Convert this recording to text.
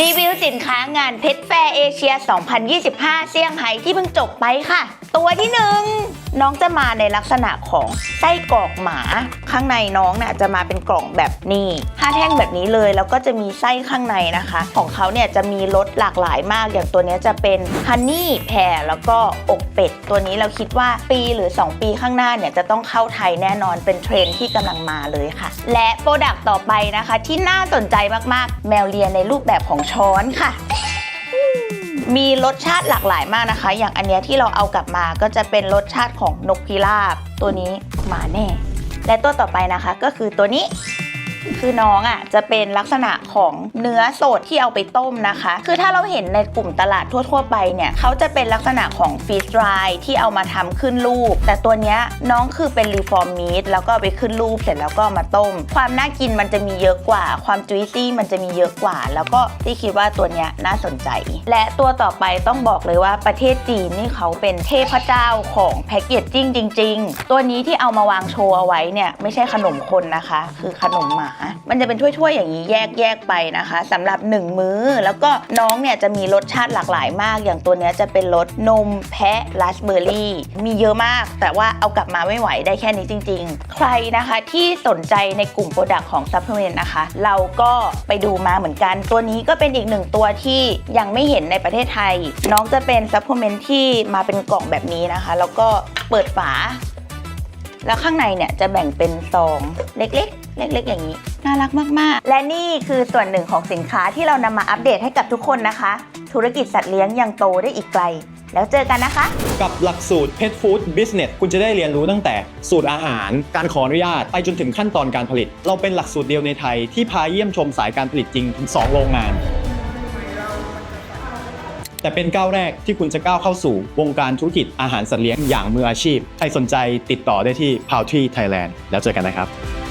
รีวิว สินค้างานเพชรแฟร์เอเชีย 2025 เซี่ยงไฮ้ที่เพิ่งจบไปค่ะ ตัวที่หนึ่งน้องจะมาในลักษณะของไส้กรอกหมา ข้างในน้องเนี่ยจะมาเป็นกล่องแบบนี้ห้าแท่งแบบนี้เลย แล้วก็จะมีไส้ข้างในนะคะ ของเขาเนี่ยจะมีรสหลากหลายมาก อย่างตัวนี้จะเป็นฮันนี่แพรแล้วก็อกเป็ด ตัวนี้เราคิดว่าปีหรือ 2 ปีข้างหน้าเนี่ยจะต้องเข้าไทยแน่นอนเป็นเทรนที่กำลังมาเลยค่ะ และโปรดักต์ต่อไปนะคะ ที่น่าสนใจมากๆ แมวเลียในรูปแบบของช้อนค่ะ มีรสชาติหลากหลายมากนะคะ อย่างอันเนี้ยที่เราเอากลับมาก็จะเป็นรสชาติของนกพิราบ ตัวนี้หมาแน่ และตัวต่อไปนะคะก็คือตัวนี้ คือน้องอะจะเป็นลักษณะของเนื้อสดที่เอาไปต้มนะคะ คือถ้าเราเห็นในกลุ่มตลาดทั่ว ๆ ไปเนี่ยเขาจะเป็นลักษณะของฟีส d ร y ที่เอามาทำขึ้นรูป แต่ตัวเนี้ยน้องคือเป็นรีฟอร์มมีดแล้วก็ไปขึ้นรูปเสร็จแล้วก็มาต้ม ความน่ากินมันจะมีเยอะกว่า ความจุยซี่มันจะมีเยอะกว่า แล้วก็ที่คิดว่าตัวเนี้ยน่าสนใจ และตัวต่อไปต้องบอกเลยว่าประเทศจีนนี่เขาเป็นเทพเจ้าของแพคเกจจิ้งจริง ๆ ตัวนี้ที่เอามาวางโชว์เอาไว้เนี่ยไม่ใช่ขนมคนนะคะ คือขนมหมามันจะเป็นถ้วยๆอย่างนี้แยกแยกๆไปนะคะสำหรับ 1 มื้อ แล้วก็น้องเนี่ยจะมีรสชาติหลากหลายมาก อย่างตัวเนี้ยจะเป็นรสนมแพะราสเบอร์รี่ มีเยอะมาก แต่ว่าเอากลับมาไม่ไหวได้แค่นี้จริง ๆ ใครนะคะที่สนใจในกลุ่มโปรดักต์ของ Supplement นะคะ เราก็ไปดูมาเหมือนกัน ตัวนี้ก็เป็นอีกหนึ่งตัวที่ยังไม่เห็นในประเทศไทย น้องจะเป็น Supplement ที่มาเป็นกล่องแบบนี้นะคะ แล้วก็เปิดฝา แล้วข้างในเนี่ยจะแบ่งเป็นซองเล็กๆ เล็กๆ อย่างนี้ น่ารักมากๆ และนี่คือส่วนหนึ่งของสินค้าที่เรานำมาอัปเดตให้กับทุกคนนะคะ ธุรกิจสัตว์เลี้ยงยังโตได้อีกไกล แล้วเจอกันนะคะ กับหลักสูตร Pet Food Business คุณจะได้เรียนรู้ตั้งแต่สูตรอาหาร การขออนุญาต ไปจนถึงขั้นตอนการผลิต เราเป็นหลักสูตรเดียวในไทยที่พาเยี่ยมชมสายการผลิตจริงถึง 2 โรงงาน แต่เป็นก้าวแรกที่คุณจะก้าวเข้าสู่วงการธุรกิจอาหารสัตว์เลี้ยงอย่างมืออาชีพ ใครสนใจติดต่อได้ที่ p o u t r y Thailand แล้วเจอกันนะครับ